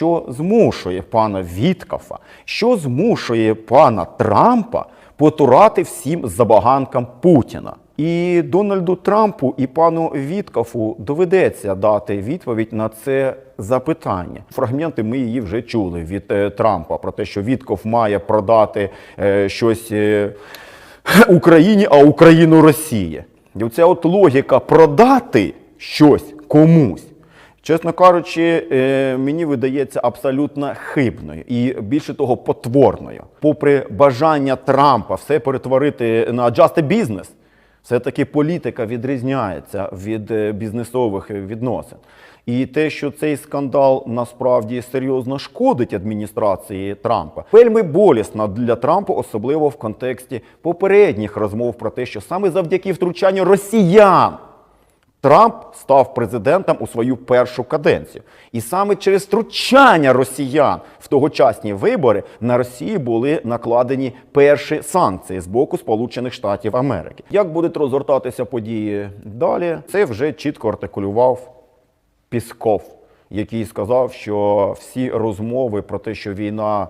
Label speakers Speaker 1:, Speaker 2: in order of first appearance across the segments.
Speaker 1: що змушує пана Віткафа, що змушує пана Трампа потурати всім забаганкам Путіна. І Дональду Трампу і пану Віткафу доведеться дати відповідь на це запитання. Фрагменти ми її вже чули від е, Трампа про те, що Вітков має продати е, щось е, Україні, а Україну Росії. І оця от логіка продати щось комусь. Чесно кажучи, е, мені видається абсолютно хибною і більше того, потворною. Попри бажання Трампа все перетворити на just a business, все-таки політика відрізняється від е, бізнесових відносин. І те, що цей скандал насправді серйозно шкодить адміністрації Трампа, вельми болісно для Трампа, особливо в контексті попередніх розмов про те, що саме завдяки втручанню росіян Трамп став президентом у свою першу каденцію. І саме через втручання росіян в тогочасні вибори на Росії були накладені перші санкції з боку Сполучених Штатів Америки. Як будуть розгортатися події далі, це вже чітко артикулював Пісков, який сказав, що всі розмови про те, що війна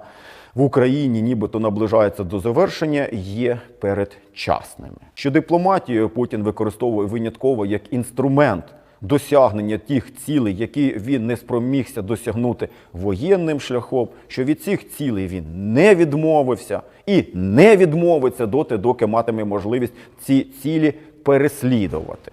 Speaker 1: в Україні нібито наближається до завершення, є передчасними. Що дипломатію Путін використовує винятково як інструмент досягнення тих цілей, які він не спромігся досягнути воєнним шляхом, що від цих цілей він не відмовився і не відмовиться доти, доки матиме можливість ці цілі переслідувати.